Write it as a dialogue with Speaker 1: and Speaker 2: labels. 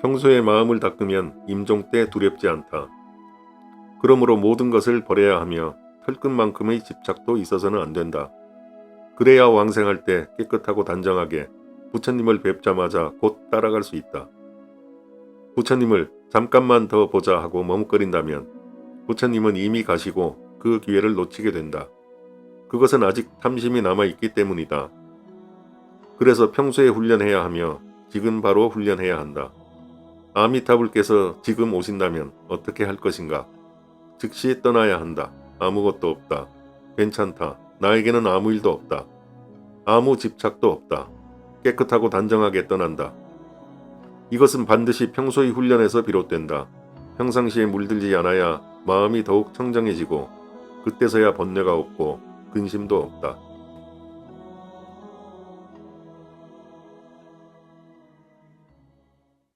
Speaker 1: 평소에 마음을 닦으면 임종 때 두렵지 않다. 그러므로 모든 것을 버려야 하며 털끝만큼의 집착도 있어서는 안 된다. 그래야 왕생할 때 깨끗하고 단정하게 부처님을 뵙자마자 곧 따라갈 수 있다. 부처님을 잠깐만 더 보자 하고 머뭇거린다면 부처님은 이미 가시고 그 기회를 놓치게 된다. 그것은 아직 탐심이 남아있기 때문이다. 그래서 평소에 훈련해야 하며 지금 바로 훈련해야 한다. 아미타불께서 지금 오신다면 어떻게 할 것인가? 즉시 떠나야 한다. 아무것도 없다. 괜찮다. 나에게는 아무 일도 없다. 아무 집착도 없다. 깨끗하고 단정하게 떠난다. 이것은 반드시 평소의 훈련에서 비롯된다. 평상시에 물들지 않아야 마음이 더욱 청정해지고 그때서야 번뇌가 없고 근심도 없다.